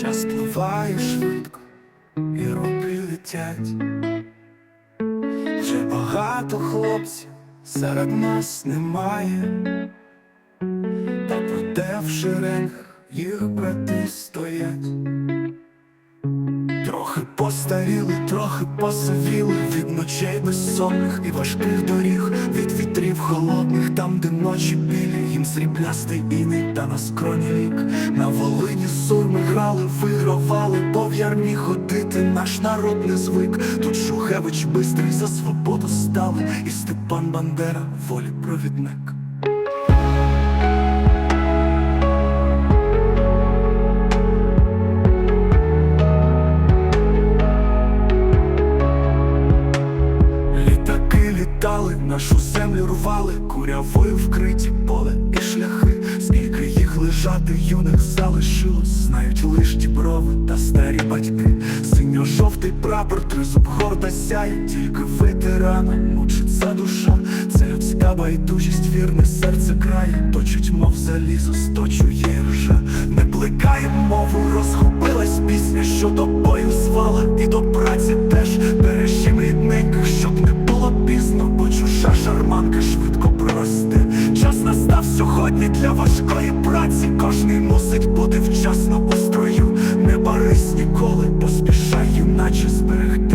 Час пливає швидко, і роки летять. Вже багато хлопців серед нас немає, та проте в шеренгах їх брати стоять. Трохи постаріли, трохи посивіли від ночей безсонних і важких доріг, від вітрів холодних, там, де ночі білі, їм сріблястий іний та на скроні вік. На Волині сурми грали, вигравали, в ходити наш народ не звик. Тут Шухевич бистрий за свободу стали, і Степан Бандера волі провідник. Літали, нашу землю рвали, курявою вкриті поле і шляхи. Скільки їх лежати юних залишилось, знають лиш діброви та старі батьки. Синьо-жовтий прапор, тризуб горда сяє, тільки ветеранам мучиться душа. Це людська байдужість, вірне серце крає, точить, мов залізо, сточує ржа. Не плекає мову, розгубилась чужа швидко проросте. Час настав сьогодні для важкої праці. Кожний мусить бути вчасно у строю. Не барись ніколи, поспішай, іначе зберегти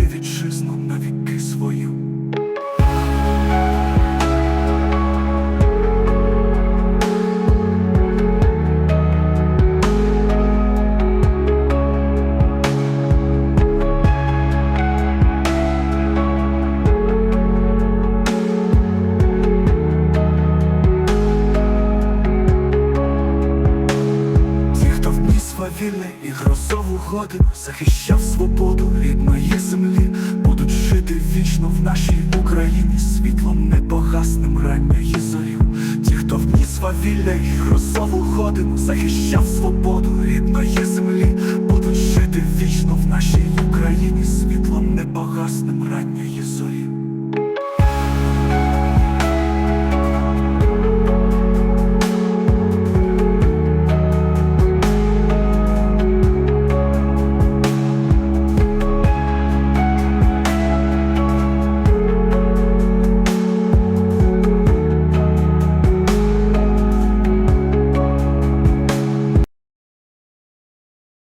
вніс вавільне і грозову годину Захищав свободу рідної землі. Будуть жити вічно в нашій Україні Світлом непогасним ранньої зорі. Ті, хто вніс вавілля і грозову годину Захищав свободу рідної землі. Будуть жити вічно в нашій Україні Світлом непогасним ранньої зорі